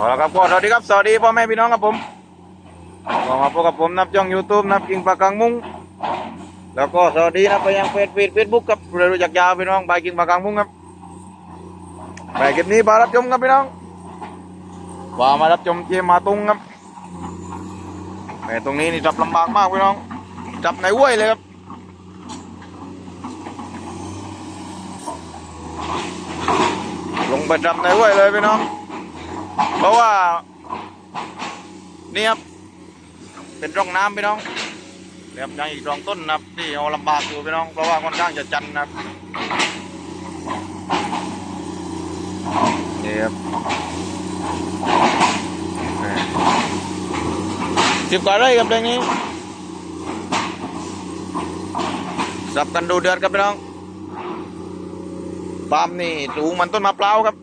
เอาละครับก็สวัสดีครับสวัสดีพ่อแม่พี่น้องครับผมก็มาพบกับผมนับช่องยูทูบนับกิงปากกังมุ้งแล้วก็สวัสดีนะไปยังเฟซฟีดเฟซบุ๊กครับเรือรู้จักยาวพี่น้องไปกิงปากกังมุ้งครับไปคลิปนี้มารับชมครับพี่น้องว่ามารับชมเกมมาตุงครับแต่ตรงนี้นี่จับลำบากมากพี่น้อง จับในห้วยเลยครับลงไปจับในห้วยเลยพี่น้อง เพราะว่า นี่ครับ เป็นร่องน้ำพี่น้องเรียบยังอีกร่องต้นนะครับที่เอาลำบากอยู่พี่น้อง เพราะว่าค่อนข้างจะจันนะครับนี่ครับนี่สิบกว่าไร่ครับเรื่องนี้สับกันดูเดือดครับพี่น้องปาล์มนี่สูงมันต้นมะพร้าวครับ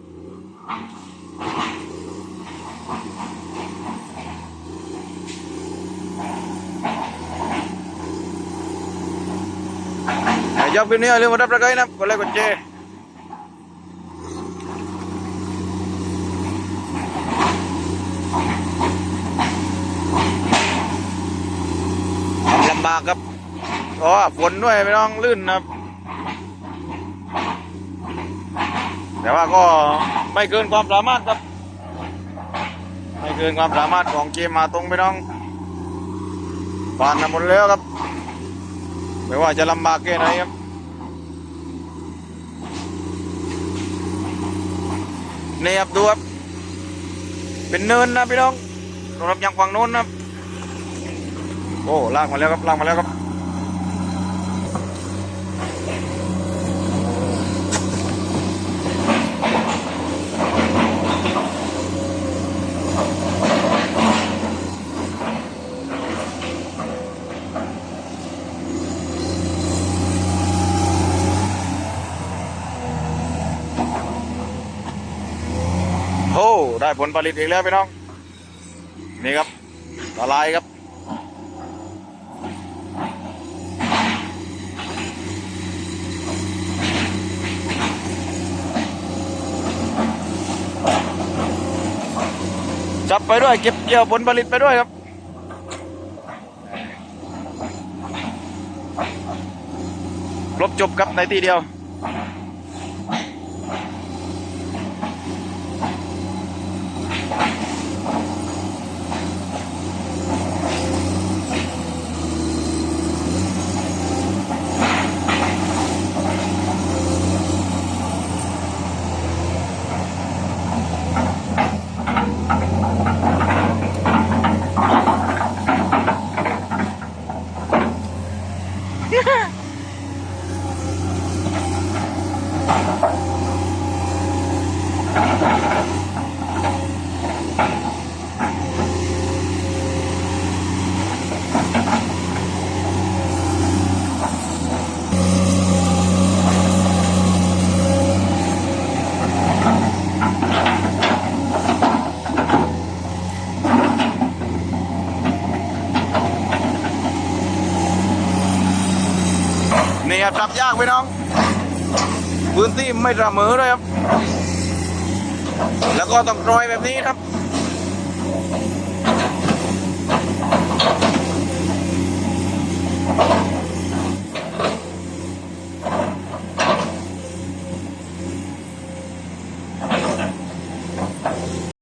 Hãy subscribe cho kênh Ghiền Mì Gõ Để không bỏ lỡ những video hấp dẫn ทำลำบากครับเพราะว่าฝนด้วยไม่ต้องลื่นครับ แต่ว่าก็ไม่เกินความสามารถครับ ไม่เกินความสามารถของเกมมาตรงไปน้องผ่านมาหมดแล้วครับไม่ว่าจะลำบากแค่ไหนครับ นี่ครับดูครับเป็นเนินนะพี่น้องสำหรับยังฝั่งโน้นนะครับโอ้ลากมาแล้วครับลากมาแล้วครับ ได้ผลผลิตอีกแล้วพี่น้อง นี่ครับละลายครับ จับไปด้วยเก็บเกี่ยวผลผลิตไปด้วยครับครบจบครับในทีเดียว นี่ครับจับยากพี่น้อง พื้นที่ไม่เสมอเลยครับ แล้วก็ต้องรอยแบบนี้ครับ